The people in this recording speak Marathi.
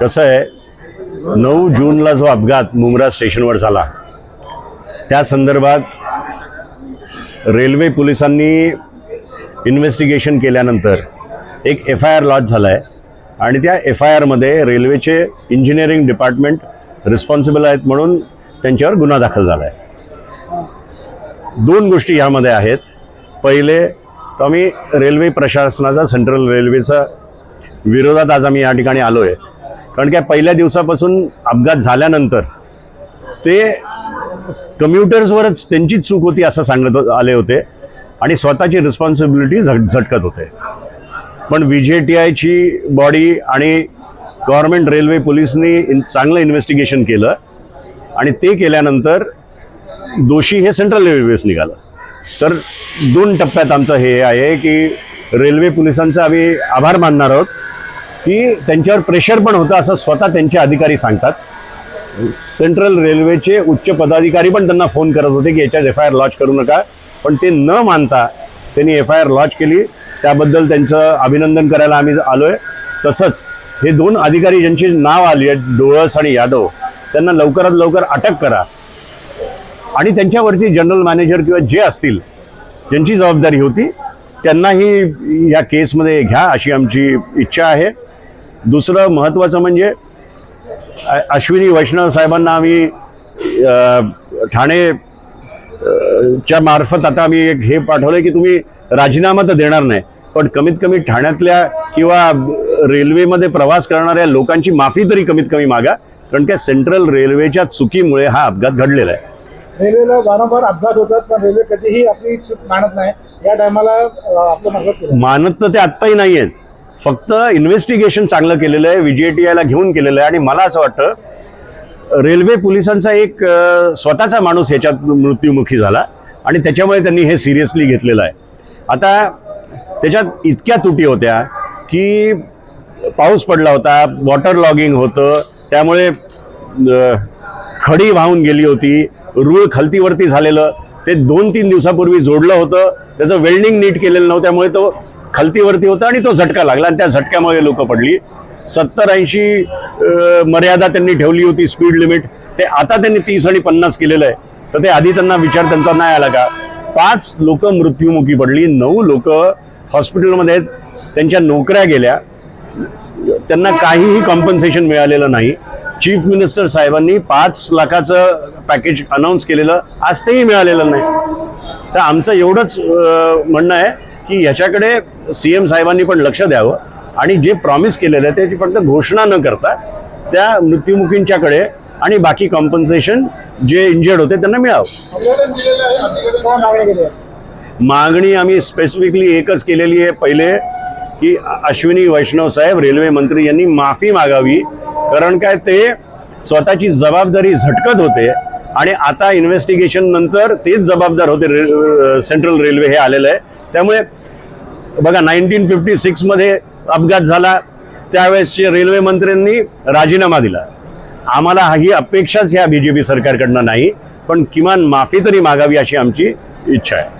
कसं आहे नऊ जूनला जो अपघात मुंब्रा स्टेशनवर झाला त्या संदर्भात रेल्वे पोलिसांनी इन्व्हेस्टिगेशन केल्यानंतर एक एफ आय आर लॉज झाला आहे आणि त्या एफ आय आरमध्ये रेल्वेचे इंजिनिअरिंग डिपार्टमेंट रिस्पॉन्सिबल आहेत म्हणून त्यांच्यावर गुन्हा दाखल झाला आहे दोन गोष्टी ह्यामध्ये आहेत. पहिले तर आम्ही रेल्वे प्रशासनाचा सेंट्रल रेल्वेचा विरोधात आज आम्ही या ठिकाणी आलो आहे कारण काय पहिल्या दिवसापासून अपघात झाल्यानंतर ते कम्युटर्सवरच त्यांचीच चूक होती असं सांगत आले होते. आणि स्वतःची रिस्पॉन्सिबिलिटी झट झटकत होते. पण व्ही जे टी आयची बॉडी आणि गव्हर्नमेंट रेल्वे पोलिसनी इन चांगलं इन्व्हेस्टिगेशन केलं. आणि ते केल्यानंतर दोषी हे सेंट्रल रेल्वेस निघालं. तर दोन टप्प्यात आमचं हे आहे की रेल्वे पोलिसांचा आम्ही आभार मानणार आहोत. की त्यांच्यावर प्रेशर पण होतं असं स्वतः त्यांचे अधिकारी सांगतात. सेंट्रल रेल्वेचे उच्च पदाधिकारी पण त्यांना फोन करत होते की याच्यात एफ आय आर लॉन्च करू नका. पण ते न मानता त्यांनी एफ आय आर लॉन्च केली. त्याबद्दल त्यांचं अभिनंदन करायला आम्ही आलो आहे तसंच हे दोन अधिकारी ज्यांची नाव आली आहेत डोळस आणि यादव त्यांना लवकरात लवकर अटक करा. आणि त्यांच्यावरची जनरल मॅनेजर किंवा जे असतील ज्यांची जबाबदारी होती त्यांनाही या केसमध्ये घ्या अशी आमची इच्छा आहे. दुसरं महत्त्वाचं म्हणजे अश्विनी वैष्णव साहेबांना आम्ही ठाणे च्या मार्फत आता आम्ही एक हे पाठवलंय की तुम्ही राजीनामा तर देणार नाही पण कमीत कमी ठाण्यातल्या किंवा रेल्वेमध्ये प्रवास करणाऱ्या लोकांची माफी तरी कमीत कमी मागा कारण त्या सेंट्रल रेल्वेच्या चुकीमुळे हा अपघात घडलेला आहे. रेल्वेला वारंवार अपघात होतात पण रेल्वे कधीही आपली चूक मानत नाही. या टायमाला मानत तर ते आत्ताही नाही आहेत फक्त इन्व्हेस्टिगेशन चांगलं केलेलं आहे विजेटीआयला घेऊन केलेलं आहे. आणि मला असं वाटतं रेल्वे पोलिसांचा एक स्वतःचा माणूस ह्याच्यात मृत्युमुखी झाला. आणि त्याच्यामुळे त्यांनी हे सिरियसली घेतलेलं आहे. आता त्याच्यात इतक्या तुटी होत्या की पाऊस पडला होता वॉटर लॉगिंग होतं त्यामुळे खडी वाहून गेली होती रूळ खलतीवरती झालेलं ते दोन तीन दिवसापूर्वी जोडलं होतं त्याचं वेल्डिंग नीट केलेलं नव्हतं त्यामुळे तो खलतीवरती होता आणि तो झटका लागला. आणि त्या झटक्यामुळे लोक पडली. सत्तर ऐंशी मर्यादा त्यांनी ठेवली होती स्पीड लिमिट ते आता त्यांनी तीस आणि पन्नास केलेलं आहे. तर ते आधी त्यांना विचार त्यांचा नाही आला का? पाच लोक मृत्युमुखी पडली. नऊ लोक हॉस्पिटलमध्ये आहेत. त्यांच्या नोकऱ्या गेल्या. त्यांना काहीही कॉम्पन्सेशन मिळालेलं नाही. चीफ मिनिस्टर साहेबांनी पाच लाखाचं पॅकेज अनाऊन्स केलेलं आज तेही मिळालेलं नाही. तर आमचं एवढंच म्हणणं आहे की ह्याच्याकडे सी एम साहेबांनी पण लक्ष द्यावं आणि जे प्रॉमिस केलेलं आहे त्याची फक्त घोषणा न करता त्या मृत्युमुखींच्याकडे आणि बाकी कॉम्पन्सेशन जे इंजर्ड होते त्यांना मिळावं. मागणी मागणी आम्ही स्पेसिफिकली एकच केलेली आहे. पहिले की अश्विनी वैष्णव साहेब रेल्वे मंत्री यांनी माफी मागावी. कारण काय ते स्वतःची जबाबदारी झटकत होते आणि आता इन्व्हेस्टिगेशन नंतर तेच जबाबदार होते रे सेंट्रल रेल्वे हे आलेलं आहे. त्यामुळे बघा नाईन्टीन फिफ्टी सिक्समध्ये अपघात झाला. त्यावेळेसचे रेल्वे मंत्र्यांनी राजीनामा दिला. आम्हाला ही अपेक्षाच ह्या बी जे पी सरकारकडनं नाही पण किमान माफी तरी मागावी अशी आमची इच्छा आहे.